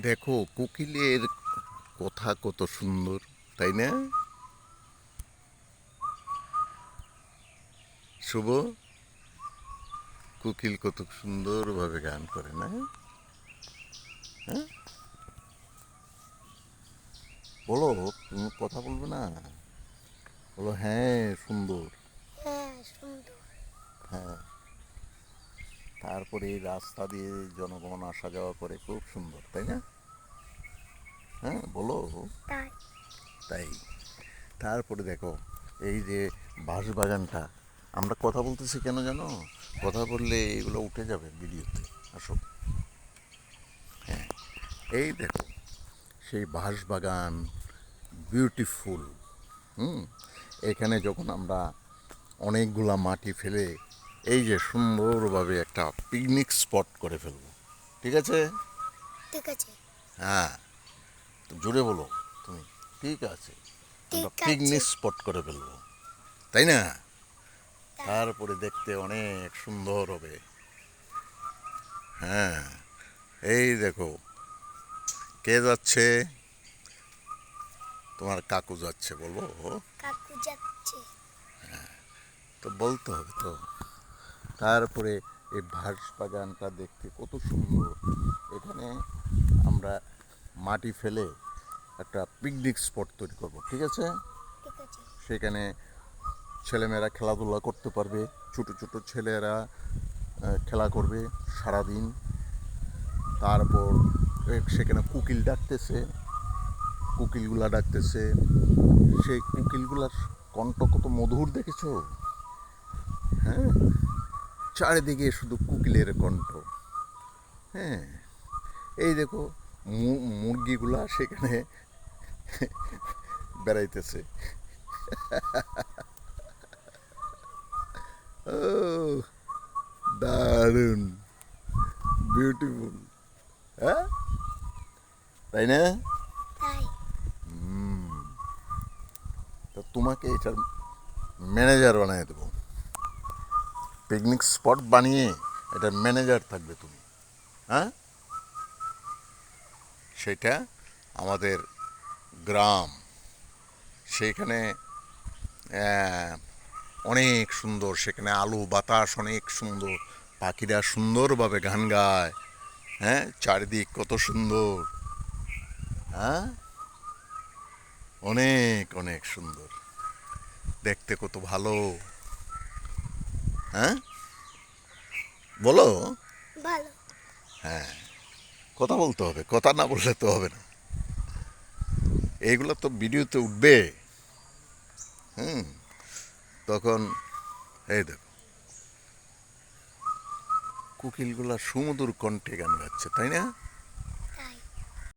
দেখো কোকিলের কথা কত সুন্দর তাই না? শুভ। কোকিল কত সুন্দরভাবে গান করে না? হ্যাঁ? বলো তুমি কথা বলবে না? বলো হ্যাঁ সুন্দর। হ্যাঁ সুন্দর। হ্যাঁ। তারপরে এই রাস্তা দিয়ে জনগণ আসা যাওয়া করে খুব সুন্দর তাই না? হ্যাঁ বলো তাই। তারপরে দেখো এই যে বাঁশবাগানটা আমরা কথা বলতেছি কেন জানো? কথা বললে এগুলো উঠে যাবে ভিডিওতে আসো। হ্যাঁ এই দেখো সেই বাঁশবাগান বিউটিফুল হুম? এখানে যখন আমরা অনেকগুলা মাটি ফেলে এই যে সুন্দরভাবে একটা পিকনিক স্পট করে ফেলব। ঠিক আছে? ঠিক আছে। হ্যাঁ। তো জোরে বলো তুমি। ঠিক আছে। আমরা পিকনিক স্পট করে ফেলব। তাই না? তারপরে দেখতে অনেক সুন্দর হবে। হ্যাঁ। এই দেখো। কে যাচ্ছে? তোমার কাকু যাচ্ছে বলব? কাকু যাচ্ছে। হ্যাঁ। তো বলতে হবে তো। তারপরে এই ভাস বাগানটা দেখতে কত সুন্দর। এখানে আমরা মাটি ফেলে একটা পিকনিক স্পট তৈরি করব ঠিক আছে? ঠিক আছে। সেখানে ছেলেমেয়েরা খেলাধুলা করতে পারবে ছোটো ছোটো ছেলেরা খেলা করবে সারাদিন। তারপর সেখানে কুকিল ডাকতেছে কুকিলগুলা ডাকতেছে। সেই কুকিলগুলার কণ্ঠ কত মধুর দেখেছ? হ্যাঁ? চারিদিকে শুধু কুকিলের কণ্ঠ। হ্যাঁ এই দেখো মুরগিগুলা সেখানে বেড়াইতেছে। ও দারুণ বিউটিফুল হ্যাঁ তাই না? তো তোমাকে এটার ম্যানেজার বানিয়ে দেবো। পিকনিক স্পট বানিয়ে এটা ম্যানেজার থাকবে তুমি হ্যাঁ? সেটা আমাদের গ্রাম। সেইখানে আহ, অনেক সুন্দর সেখানে আলো বাতাস অনেক সুন্দর পাখিরা সুন্দরভাবে গান গায় হ্যাঁ? চারিদিক কত সুন্দর হ্যাঁ? অনেক অনেক সুন্দর। দেখতে কত ভালো। হ্যাঁ? বলো। হ্যাঁ কথা বলতে হবে কথা না বললে তো হবে না। এইগুলো তো ভিডিওতে উঠবে। হুম তখন এই দেখো। কুকিলগুলা সুমধুর কণ্ঠে গান গাচ্ছে তাই না?